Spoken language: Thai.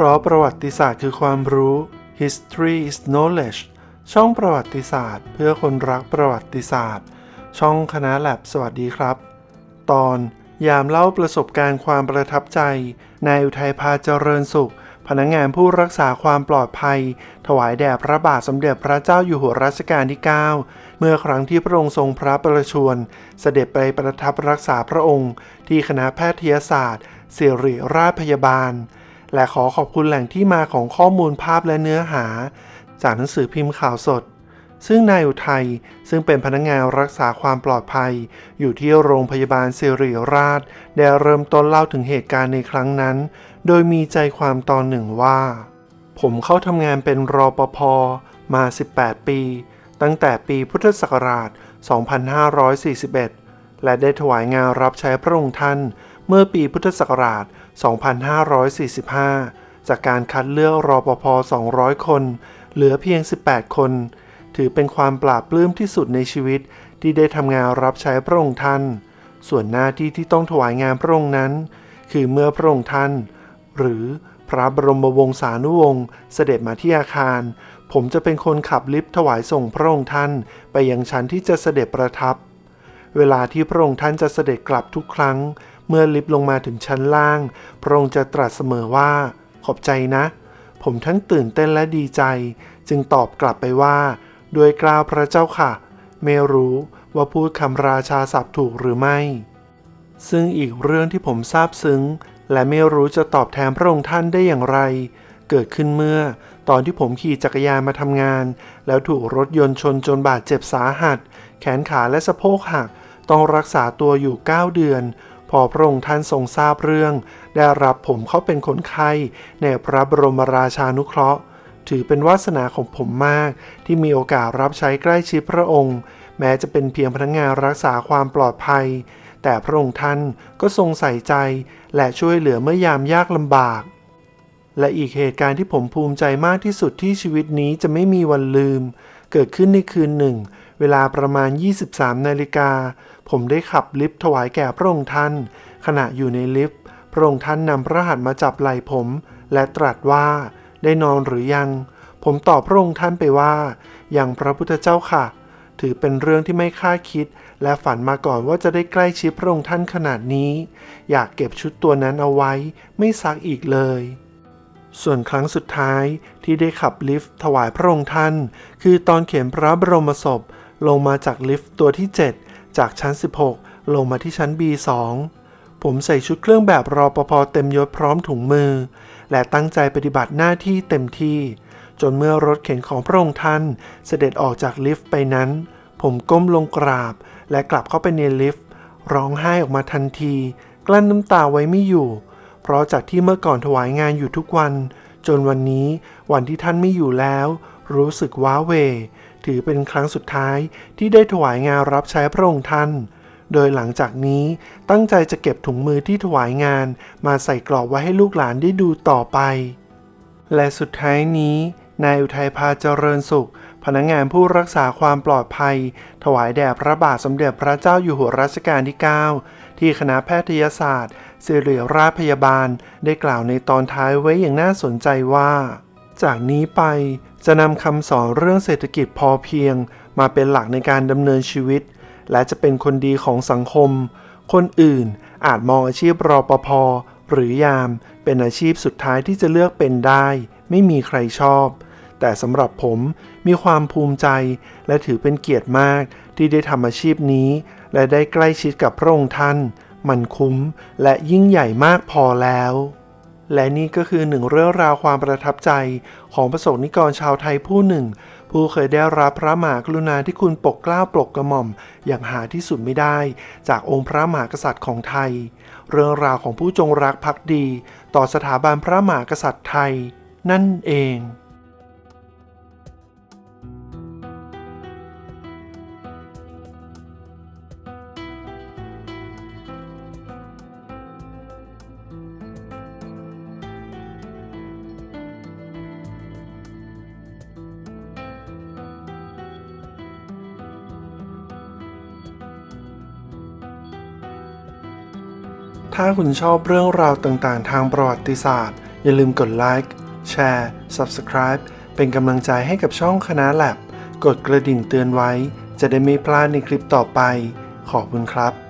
พราะประวัติศาสตร์คือความรู้ history is knowledge ช่องประวัติศาสตร์ เพื่อคนรักประวัติศาสตร์ ช่องคณะแลบสวัสดีครับ ตอนยามเล่าประสบการณ์ความประทับใจนายอุทัยพาเจริญสุข พนักงานผู้รักษาความปลอดภัย ถวายแด่พระบาทสมเด็จพระเจ้าอยู่หัวรัชกาลที่ 9 เมื่อครั้งที่พระองค์ทรงพระประชวรเสด็จไปประทับรักษาพระองค์ ที่คณะแพทยศาสตร์ศิริราชพยาบาล และขอขอบคุณแหล่งที่มาของข้อมูลภาพและเนื้อหา จากหนังสือพิมพ์ข่าวสด ซึ่งนายอุทัยซึ่งเป็นพนักงานรักษาความปลอดภัย อยู่ที่โรงพยาบาลสิริราช ได้เริ่มต้นเล่าถึงเหตุการณ์ในครั้งนั้น โดยมีใจความตอนหนึ่งว่า ผมเข้าทำงานเป็นรอปภมา 18 ปี ตั้งแต่ปีพุทธศักราช 2541 และได้ถวายงานรับใช้พระองค์ท่าน เมื่อปีพุทธศักราช 2545 จากการคัดเลือกรอปภ 200 คน เหลือเพียง 18 คน ถือเป็นความปราบปลื้มที่สุดในชีวิตที่ได้ทำงานรับใช้พระองค์ท่าน ส่วนหน้าที่ที่ต้องถวายงานพระองค์นั้น คือเมื่อพระองค์ท่าน หรือพระบรมวงศานุวงศ์เสด็จมาที่อาคาร ผมจะเป็นคนขับลิฟต์ถวายส่งพระองค์ท่านไปยังชั้นที่จะเสด็จประทับ เวลาที่พระองค์ท่านจะเสด็จกลับทุกครั้ง เมื่อลิฟต์ลงมาถึงชั้นล่าง พระองค์จะตรัสเสมอว่า ขอบใจนะ ผมทั้งตื่นเต้นและดีใจ จึงตอบกลับไปว่า ด้วยกล้าวพระเจ้าค่ะ ไม่รู้ว่าพูดคำราชาศัพท์ถูกหรือไม่ ซึ่งอีกเรื่องที่ผมซาบซึ้ง และไม่รู้จะตอบแทนพระองค์ท่านได้อย่างไร เกิดขึ้นเมื่อ ตอนที่ผมขี่จักรยานมาทำงาน แล้วถูกรถยนต์ชนจนบาดเจ็บสาหัส แขนขาและสะโพกหักต้องรักษาตัวอยู่ 9 เดือน พอพระองค์ท่านทรงทราบเรื่อง ได้รับผมเข้าเป็นคนไข้ในพระบรมราชานุเคราะห์ ถือเป็นวาสนาของผมมาก ที่มีโอกาสรับใช้ใกล้ชิดพระองค์ แม้จะเป็นเพียงพนักงานรักษาความปลอดภัย แต่พระองค์ท่านก็ทรงใส่ใจ และช่วยเหลือเมื่อยามยากลำบาก และอีกเหตุการณ์ที่ผมภูมิใจมากที่สุดที่ชีวิตนี้จะไม่มีวันลืม เกิดขึ้นในคืนหนึ่ง เวลาประมาณ 23นาฬิกา ผมได้ขับลิฟต์ถวายแก่พระองค์ท่าน ขณะอยู่ในลิฟต์พระองค์ท่านนำพระหัตถ์มาจับไหล่ผม และตรัสว่า ได้นอนหรือยัง ผมตอบพระองค์ท่านไปว่า อย่างพระพุทธเจ้าค่ะ ถือเป็นเรื่องที่ไม่คาดคิด และฝันมาก่อนว่าจะได้ใกล้ชิดพระองค์ท่านขนาดนี้ อยากเก็บชุดตัวนั้นเอาไว้ ไม่ซักอีกเลยส่วนครั้งสุดท้ายที่ได้ขับลิฟต์ถวายพระองค์ท่าน คือตอนเขียนพระบรมศพ ลงมาจากลิฟต์ตัวที่7 จากชั้น 16 ลงมาที่ชั้น B2 ผมใส่ชุดเครื่องแบบรอปภเต็มยศพร้อมถุงมือ และตั้งใจปฏิบัติหน้าที่เต็มที่ จนเมื่อรถเข็นของพระองค์ท่านเสด็จออกจากลิฟต์ไปนั้น ผมก้มลงกราบ และกลับเข้าไปในลิฟต์ร้องไห้ออกมาทันที กลั้นน้ำตาไว้ไม่อยู่ เพราะจากที่เมื่อก่อนถวายงานอยู่ทุกวัน จนวันนี้วันที่ท่านไม่อยู่แล้ว รู้สึกว้าเหว ถือเป็นครั้งสุดท้ายที่ได้ถวายงานรับใช้พระองค์ท่าน โดยหลังจากนี้ตั้งใจจะเก็บถุงมือที่ถวายงานมาใส่กรอบไว้ให้ลูกหลานได้ดูต่อไป และสุดท้ายนี้ นายอุทัยพาเจริญสุข พนักงานผู้รักษาความปลอดภัย ถวายแด่พระบาทสมเด็จพระเจ้าอยู่หัวรัชกาลที่ 9 ที่คณะแพทยศาสตร์ศิริราชพยาบาล ได้กล่าวในตอนท้ายไว้อย่างน่าสนใจว่า จากนี้ไปจะนำคำสอนเรื่องเศรษฐกิจพอเพียง มาเป็นหลักในการดำเนินชีวิต และจะเป็นคนดีของสังคม คนอื่นอาจมองอาชีพรอปภหรือยามเป็นอาชีพสุดท้ายที่จะเลือกเป็นได้ ไม่มีใครชอบ แต่สำหรับผมมีความภูมิใจ และถือเป็นเกียรติมากที่ได้ทำอาชีพนี้ และได้ใกล้ชิดกับพระองค์ท่าน มันคุ้มและยิ่งใหญ่มากพอแล้ว และนี่ก็คือหนึ่งเรื่องราวความประทับใจของประสบนิกรชาวไทยผู้หนึ่ง ผู้เคยได้รับพระมหากรุณาที่คุณปกเกล้าปลกกระหม่อม อย่างหาที่สุดไม่ได้ จากองค์พระมหากษัตริย์ของไทย เรื่องราวของผู้จงรักภักดี ต่อสถาบันพระมหากษัตริย์ไทย นั่นเอง ถ้าคุณชอบเรื่องราวต่างๆ ทางประวัติศาสตร์ อย่าลืมกดไลค์แชร์ Subscribe เป็นกำลังใจให้กับช่องคณะแลบกดกระดิ่งเตือนไว้ จะได้ไม่พลาดในคลิปต่อไป ขอบคุณครับ